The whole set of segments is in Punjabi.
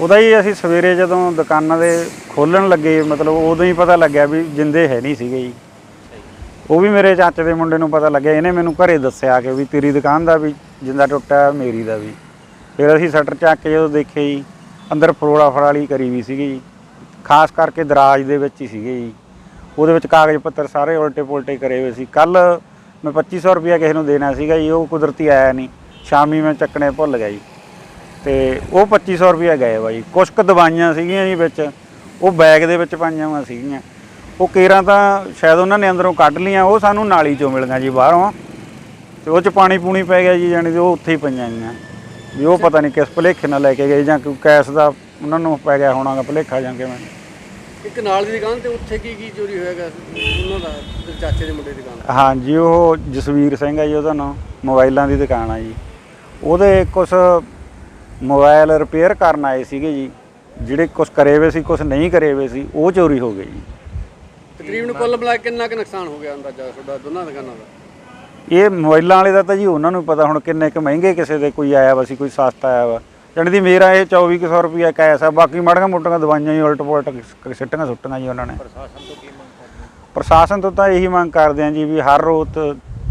ਉਹਦਾ ਹੀ ਅਸੀਂ ਸਵੇਰੇ ਜਦੋਂ ਦੁਕਾਨਾਂ ਦੇ ਖੋਲਣ ਲੱਗੇ, ਮਤਲਬ ਉਦੋਂ ਹੀ ਪਤਾ ਲੱਗਿਆ ਵੀ ਜਿੰਦੇ ਹੈ ਨਹੀਂ ਸੀਗੇ ਜੀ। ਉਹ ਵੀ ਮੇਰੇ ਚਾਚੇ ਦੇ ਮੁੰਡੇ ਨੂੰ ਪਤਾ ਲੱਗਿਆ, ਇਹਨੇ ਮੈਨੂੰ ਘਰੇ ਦੱਸਿਆ ਕਿ ਵੀ ਤੇਰੀ ਦੁਕਾਨ ਦਾ ਵੀ ਜਿੰਦਾ ਟੁੱਟਿਆ ਮੇਰੀ ਦਾ ਵੀ। ਫਿਰ ਅਸੀਂ ਸ਼ਟਰ ਚੱਕ ਕੇ ਜਦੋਂ ਦੇਖੇ ਜੀ, ਅੰਦਰ ਫਰੋਲਾ ਫਰਾਲੀ ਕਰੀ ਵੀ ਸੀਗੀ ਜੀ। ਖਾਸ ਕਰਕੇ ਦਰਾਜ ਦੇ ਵਿੱਚ ਹੀ ਸੀਗੇ ਜੀ। ਉਹਦੇ ਵਿੱਚ ਕਾਗਜ਼ ਪੱਤਰ ਸਾਰੇ ਉਲਟੇ ਪੁਲਟੇ ਕਰੇ ਹੋਏ ਸੀ। ਕੱਲ ਮੈਂ 2500 ਰੁਪਇਆ ਕਿਸੇ ਨੂੰ ਦੇਣਾ ਸੀਗਾ ਜੀ, ਉਹ ਕੁਦਰਤੀ ਆਇਆ ਨਹੀਂ। ਸ਼ਾਮੀ ਮੈਂ ਚੱਕਣੇ ਭੁੱਲ ਗਿਆ ਜੀ। ਤੇ ਉਹ 2500 ਰੁਪਇਆ ਗਏ ਜੀ। ਕੁਛ ਕੁ ਦਵਾਈਆਂ ਸੀਗੀਆਂ ਜੀ ਵਿੱਚ ਉਹ ਬੈਗ ਦੇ ਵਿੱਚ ਪਾਈਆਂ ਹੋਈਆਂ ਸੀਗੀਆਂ। ਉਹ ਕੇਰਾਂ ਤਾਂ ਸ਼ਾਇਦ ਉਹਨਾਂ ਨੇ ਅੰਦਰੋਂ ਕੱਢ ਲੀਆਂ ਉਹ ਸਾਨੂੰ ਨਾਲੀ ਚੋਂ ਮਿਲੀਆਂ ਜੀ ਬਾਹਰੋਂ। ਤੇ ਉਹ ਚ ਪਾਣੀ ਪੂਣੀ ਪੈ ਗਿਆ ਜੀ ਕਿ ਉਹ ਉੱਥੇ ਹੀ ਪਈਆਂ ਗਈਆਂ। ਵੀ ਉਹ ਪਤਾ ਨਹੀਂ ਕਿਸ ਭੁਲੇਖੇ ਨਾਲ ਲੈ ਕੇ ਗਏ ਜਾਂ ਕੋਈ ਕੈਸ ਦਾ ਉਹਨਾਂ ਨੂੰ ਪੈ ਗਿਆ ਹੋਣਾਗਾ ਭੁਲੇਖਾ ਜਾਂ ਕਿਵੇਂ। ਇੱਕ ਨਾਲ ਦੀ ਦੁਕਾਨ ਤੇ ਉੱਥੇ ਕੀ ਕੀ ਚੋਰੀ ਹੋਇਆਗਾ ਉਹਨਾਂ ਦਾ ਤੇਰੇ ਚਾਚੇ ਦੇ ਮੁੰਡੇ ਦੀ ਦੁਕਾਨ। ਹਾਂਜੀ ਉਹ ਜਸਵੀਰ ਸਿੰਘ ਹੈ ਜੀ ਉਹਦਾ ਨਾਮ ਮੋਬਾਈਲਾਂ ਦੀ ਦੁਕਾਨ ਆ ਜੀ। ਉਹਦੇ ਕੁਝ ਮੋਬਾਈਲ ਰਿਪੇਅਰ ਕਰਨ ਆਏ ਸੀਗੇ ਜੀ। ਜਿਹੜੇ ਕੁਝ ਕਰੇ ਹੋਏ ਸੀ ਕੁਝ ਨਹੀਂ ਕਰੇ ਹੋਏ ਸੀ ਉਹ ਚੋਰੀ ਹੋ ਗਈ ਜੀ। ਤਕਰੀਬਨ ਕੁੱਲ ਮਿਲਾ ਕੇ ਕਿੰਨਾ ਕੁ ਨੁਕਸਾਨ ਹੋ ਗਿਆ ਅੰਦਾਜ਼ਾ ਤੁਹਾਡਾ ਦੋਨਾਂ ਦੁਕਾਨਾਂ ਦਾ? ਇਹ ਮੋਬਾਈਲਾਂ ਵਾਲੇ ਦਾ ਤਾਂ ਜੀ ਉਹਨਾਂ ਨੂੰ ਪਤਾ ਹੁਣ ਕਿੰਨੇ ਕੁ ਮਹਿੰਗੇ ਕਿਸੇ ਦੇ ਕੋਈ ਆਇਆ ਵਾ ਸੀ ਕੋਈ ਸਸਤਾ ਆਇਆ ਵਾ। ਜਾਣੀ ਦੀ ਮੇਰਾ ਇਹ 2400 ਰੁਪਿਆ ਕੈਸ ਆ ਬਾਕੀ ਮਾੜੀਆਂ ਮੋਟੀਆਂ ਦਵਾਈਆਂ ਹੀ ਉਲਟ ਪੁਲਟ ਸਿੱਟੀਆਂ ਸੁੱਟੀਆਂ ਜੀ ਉਹਨਾਂ ਨੇ। ਪ੍ਰਸ਼ਾਸਨ ਤੋਂ ਤਾਂ ਇਹੀ ਮੰਗ ਕਰਦੇ ਆ ਜੀ ਵੀ ਹਰ ਰੋਜ਼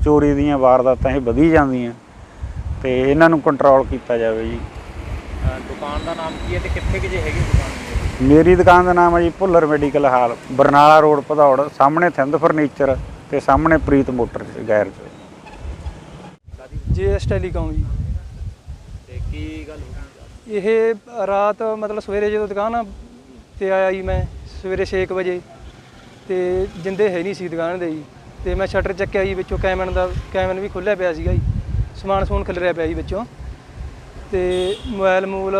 ਚੋਰੀ ਦੀਆਂ ਵਾਰਦਾਤਾਂ ਇਹ ਵਧੀ ਜਾਂਦੀਆਂ ਤੇ ਇਹਨਾਂ ਨੂੰ ਕੰਟਰੋਲ ਕੀਤਾ ਜਾਵੇ ਜੀ। ਦੁਕਾਨ ਦਾ ਨਾਮ ਕੀ ਹੈ ਤੇ ਕਿੱਥੇ ਕਿ ਜੇ ਹੈਗੀ ਦੁਕਾਨ? ਮੇਰੀ ਦੁਕਾਨ ਦਾ ਨਾਮ ਹੈ ਜੀ Bhullar medical hall Barnala road Bhadaur ਸਾਹਮਣੇ ਥਿੰਦ ਫਰਨੀਚਰ ਤੇ ਸਾਹਮਣੇ Preet motor garage. GS telecom ਜੀ। ਤੇ ਕੀ ਗੱਲ ਹੋ ਗਈ? ਇਹ ਰਾਤ ਮਤਲਬ ਸਵੇਰੇ ਜਦੋਂ ਦੁਕਾਨ ਤੇ ਆਇਆ ਜੀ ਮੈਂ ਸਵੇਰੇ 6 ਵਜੇ ਤੇ ਜਿੰਦੇ ਹੈ ਨਹੀਂ ਸੀ ਦੁਕਾਨ ਦੇ ਜੀ ਤੇ ਮੈਂ ਸ਼ਟਰ ਚੱਕਿਆ ਜੀ ਵਿੱਚੋਂ ਕੈਮਨ ਦਾ ਕੈਮਨ ਵੀ ਖੁੱਲਿਆ ਪਿਆ ਸੀਗਾ ਜੀ ਸਮਾਨ ਸਮੂਨ ਖਿਲਰਿਆ ਪਿਆ ਜੀ ਵਿੱਚੋਂ। ਤੇ ਮੋਬਾਈਲ ਮੂਲ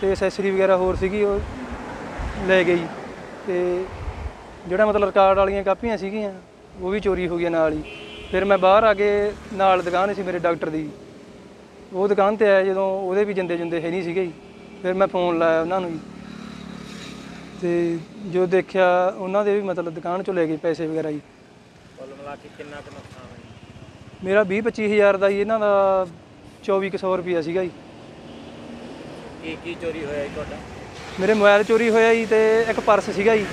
ਤੇ ਐਕਸੈਸਰੀ ਵਗੈਰਾ ਹੋਰ ਸੀਗੀ ਉਹ ਲੈ ਗਈ। ਤੇ ਜਿਹੜਾ ਮਤਲਬ ਰਿਕਾਰਡ ਵਾਲੀਆਂ ਕਾਪੀਆਂ ਸੀਗੀਆਂ ਉਹ ਵੀ ਚੋਰੀ ਹੋ ਗਈਆਂ ਨਾਲ ਹੀ। ਫਿਰ ਮੈਂ ਬਾਹਰ ਆ ਕੇ ਨਾਲ ਦੁਕਾਨ ਸੀ ਮੇਰੇ ਡਾਕਟਰ ਦੀ। ਉਹ ਦੁਕਾਨ ਤੇ ਆਇਆ ਜਦੋਂ ਉਹਦੇ ਵੀ ਜਿੰਦੇ ਜਿੰਦੇ ਹੈ ਨਹੀਂ ਸੀਗੇ ਜੀ। ਫਿਰ ਮੈਂ ਫੋਨ ਲਾਇਆ ਉਹਨਾਂ ਨੂੰ ਜੀ। ਤੇ ਜੋ ਦੇਖਿਆ ਉਹਨਾਂ ਦੇ ਵੀ ਮਤਲਬ ਦੁਕਾਨ ਚੋਂ ਲੈ ਗਏ ਪੈਸੇ ਵਗੈਰਾ ਜੀ। ਕੁੱਲ ਮਿਲਾ ਕੇ ਕਿੰਨਾ ਕੁ ਨੁਕਸਾਨ ਹੈ ਮੇਰਾ 20 25000 ਦਾ ਜੀ ਇਹਨਾਂ ਦਾ 2400 ਰੁਪਿਆ ਸੀਗਾ ਜੀ। ਕੀ ਕੀ ਚੋਰੀ ਹੋਇਆ ਜੀ ਤੁਹਾਡਾ? ਮੇਰੇ ਮੋਬਾਈਲ ਚੋਰੀ ਹੋਇਆ ਜੀ ਤੇ ਇੱਕ ਪਰਸ ਸੀਗਾ ਜੀ।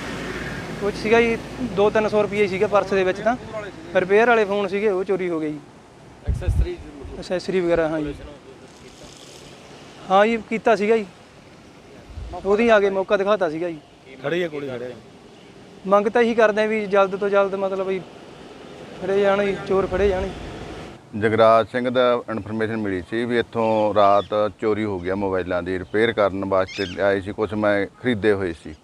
ਉਹ 'ਚ ਸੀਗਾ ਜੀ 2-300 ਰੁਪਏ ਸੀਗਾ ਪਰਸ ਦੇ ਵਿੱਚ ਤਾਂ। ਰਿਪੇਅਰ ਵਾਲੇ ਫੋਨ ਸੀਗੇ ਉਹ ਚੋਰੀ ਹੋ ਗਏ ਜੀ। ਐਕਸੈਸਰੀ ਵਗੈਰਾ ਹਾਂ ਜੀ। ਹਾਂ ਜੀ ਕੀਤਾ ਸੀਗਾ ਜੀ। ਉਹਦੀ ਆ ਕੇ ਮੌਕਾ ਦਿਖਾਤਾ ਸੀਗਾ ਜੀ। ਖੜੀ ਹੈ ਕੁੜੀ ਖੜੇ ਮੰਗ ਤਾਂ ਇਹੀ ਕਰਦੇ ਆ ਵੀ ਜਲਦ ਤੋਂ ਜਲਦ ਮਤਲਬ ਵੀ ਫੜੇ ਜਾਣ ਜੀ ਚੋਰ ਫੜੇ ਜਾਣ ਜੀ। ਜਗਰਾਜ ਸਿੰਘ ਦਾ ਇਨਫੋਰਮੇਸ਼ਨ ਮਿਲੀ ਸੀ ਵੀ ਇੱਥੋਂ ਰਾਤ ਚੋਰੀ ਹੋ ਗਿਆ ਮੋਬਾਈਲਾਂ ਦੀ ਰਿਪੇਅਰ ਕਰਨ ਵਾਸਤੇ ਆਏ ਸੀ ਕੁਝ ਮੈਂ ਖਰੀਦੇ ਹੋਏ ਸੀ।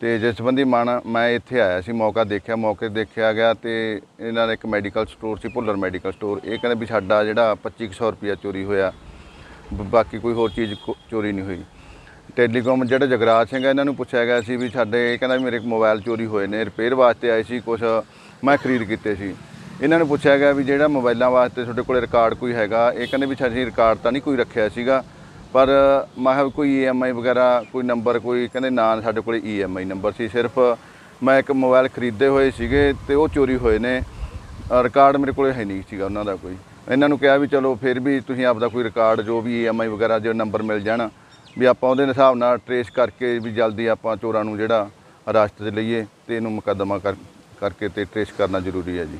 ਤੇ ਜਿਸ ਸੰਬੰਧੀ ਮਨ, ਮੈਂ ਇੱਥੇ ਆਇਆ ਸੀ, ਮੌਕਾ ਦੇਖਿਆ, ਮੌਕੇ ਦੇਖਿਆ ਗਿਆ ਤੇ ਇਹਨਾਂ ਦਾ ਇੱਕ ਮੈਡੀਕਲ ਸਟੋਰ ਸੀ, ਭੁੱਲਰ ਮੈਡੀਕਲ ਸਟੋਰ ਇਹ ਕਹਿੰਦੇ ਵੀ ਸਾਡਾ ਜਿਹੜਾ 2500 ਰੁਪਿਆ ਚੋਰੀ ਹੋਇਆ ਬਾਕੀ ਕੋਈ ਹੋਰ ਚੀਜ਼ ਚੋਰੀ ਨਹੀਂ ਹੋਈ। ਟੈਲੀਕਾਮ ਜਿਹੜਾ ਜਗਰਾਜ ਸਿੰਘ ਹੈ, ਇਹਨਾਂ ਨੂੰ ਪੁੱਛਿਆ ਗਿਆ ਸੀ ਵੀ ਸਾਡੇ, ਇਹ ਕਹਿੰਦਾ ਵੀ ਮੇਰੇ ਮੋਬਾਈਲ ਚੋਰੀ ਹੋਏ ਨੇ ਰਿਪੇਅਰ ਵਾਸਤੇ ਆਏ ਸੀ ਕੁਝ ਮੈਂ ਖਰੀਦ ਕੀਤੇ ਸੀ। ਇਹਨਾਂ ਨੂੰ ਪੁੱਛਿਆ ਗਿਆ ਵੀ ਜਿਹੜਾ ਮੋਬਾਈਲਾਂ ਵਾਸਤੇ ਤੁਹਾਡੇ ਕੋਲੇ ਰਿਕਾਰਡ ਕੋਈ ਹੈਗਾ? ਇਹ ਕਹਿੰਦੇ ਵੀ ਅਸੀਂ ਰਿਕਾਰਡ ਤਾਂ ਨਹੀਂ ਕੋਈ ਰੱਖਿਆ ਸੀਗਾ, ਪਰ ਮੈਂ ਕਿਹਾ ਵੀ ਕੋਈ ਈਐਮਆਈ ਵਗੈਰਾ, ਕੋਈ ਨੰਬਰ, ਕੋਈ ਕਹਿੰਦੇ ਨਾ, ਸਾਡੇ ਕੋਲੇ ਈਐਮਆਈ ਨੰਬਰ ਸੀ। ਸਿਰਫ ਮੈਂ ਇੱਕ ਮੋਬਾਈਲ ਖਰੀਦੇ ਹੋਏ ਸੀਗੇ ਤੇ ਉਹ ਚੋਰੀ ਹੋਏ ਨੇ। ਰਿਕਾਰਡ ਮੇਰੇ ਕੋਲੇ ਹੈ ਨਹੀਂ ਸੀਗਾ ਉਹਨਾਂ ਦਾ ਕੋਈ। ਇਹਨਾਂ ਨੂੰ ਕਿਹਾ ਵੀ ਚਲੋ ਫਿਰ ਵੀ ਤੁਸੀਂ ਆਪਦਾ ਕੋਈ ਰਿਕਾਰਡ, ਜੋ ਵੀ ਈਐਮਆਈ ਵਗੈਰਾ, ਜੋ ਨੰਬਰ ਮਿਲ ਜਾਣ, ਵੀ ਆਪਾਂ ਉਹਦੇ ਹਿਸਾਬ ਨਾਲ ਟਰੇਸ ਕਰਕੇ ਵੀ ਜਲਦੀ ਆਪਾਂ ਚੋਰਾਂ ਨੂੰ ਜਿਹੜਾ ਅਰੈਸਟ ਤੇ ਲਈਏ ਤੇ ਇਹਨੂੰ ਮੁਕੱਦਮਾ ਕਰ, ਕਰਕੇ ਤੇ ਟਰੇਸ ਕਰਨਾ ਜ਼ਰੂਰੀ ਹੈ ਜੀ।